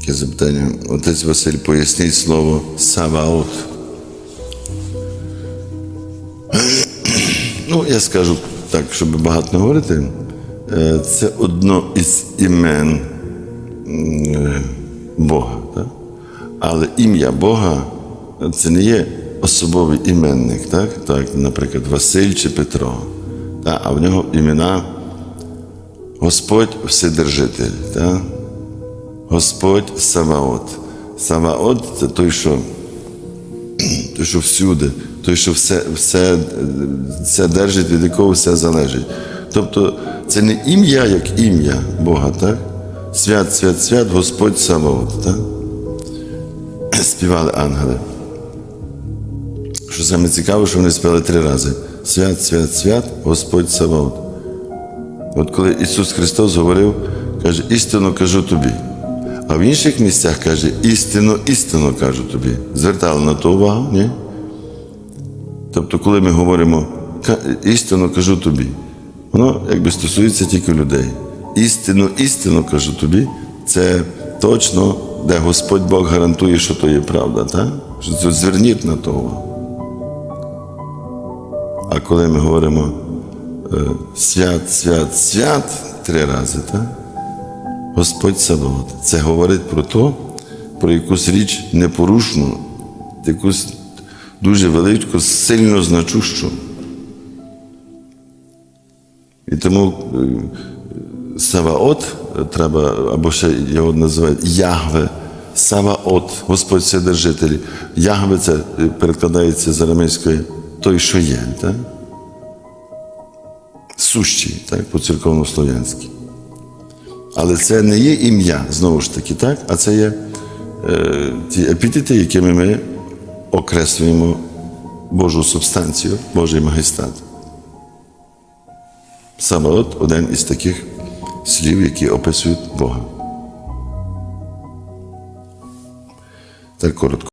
Таке запитання. Отець Василь, поясніть слово Саваот. Ну, я скажу так, щоб багато не говорити. Е, Це одно із імен Бога. Так? Але ім'я Бога це не є особовий іменник, так? так наприклад, Василь чи Петро. Так? А в нього імена Господь Вседержитель. Так? Господь Саваот. Саваот це той, що, той, що всюди, той, що все, все, все держить, від якого все залежить. Тобто це не ім'я як ім'я Бога, так? Свят, свят, свят, Господь Саваот. Так? Співали ангели. Що саме цікаво, що вони співали три рази: Свят, свят, свят, Господь Саваот. От коли Ісус Христос говорив, каже, істину кажу тобі. А в інших місцях каже, істину, істину кажу тобі. Звертали на то увагу, ні? Тобто, коли ми говоримо істину кажу тобі, воно якби стосується тільки людей. Істину, істину кажу тобі, це точно, де Господь Бог гарантує, що то є правда, так? Що це Зверніть на то увагу. А коли ми говоримо е, свят, свят, свят три рази, так? Господь Саваот. Це говорить про то, про якусь річ непорушну, якусь дуже велику, сильно значущу. І тому е, Саваот е, треба, або ще його називають Ягве, Саваот, Господь Вседержитель. Ягве це е, перекладається з арамейської той, що є, так? Сущий, так, по церковнослов'янськи. Але це не є ім'я, знову ж таки, так? а це є е, ті епітети, якими ми окреслюємо Божу субстанцію, Божий магістат. Саваот один із таких слів, які описують Бога. Так коротко.